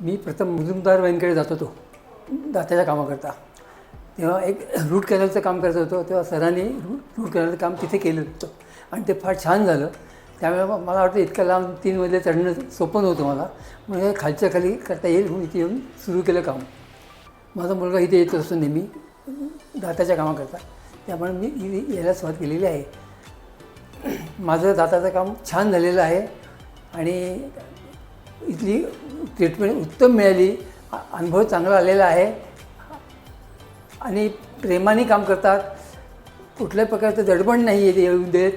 मी प्रथम मुजुमदार वैनकडे जात होतो दाताच्या कामाकरता. तेव्हा एक रूट कॅनलचं काम करत होतो तेव्हा सरांनी रूट रूट कॅनलचं काम तिथे केलं होतं. आणि ते फार छान झालं. त्यामुळे मला वाटतं इतकं लांब तीन मजले चढणं सोपं नव्हतं मला. म्हणजे खालच्या खाली करता येईल म्हणून इथे येऊन सुरू केलं काम. माझा मुलगा इथे येत असतो नेहमी दाताच्या कामाकरता. त्यामुळे मी इथे यायला सुरुवात केलेली आहे. माझं दाताचं काम छान झालेलं आहे. आणि इथली ट्रीटमेंट उत्तम मिळाली. अनुभव चांगला आलेला आहे. आणि प्रेमाने काम करतात. कुठल्याही प्रकारचं दडबण नाही आहे येऊ देत.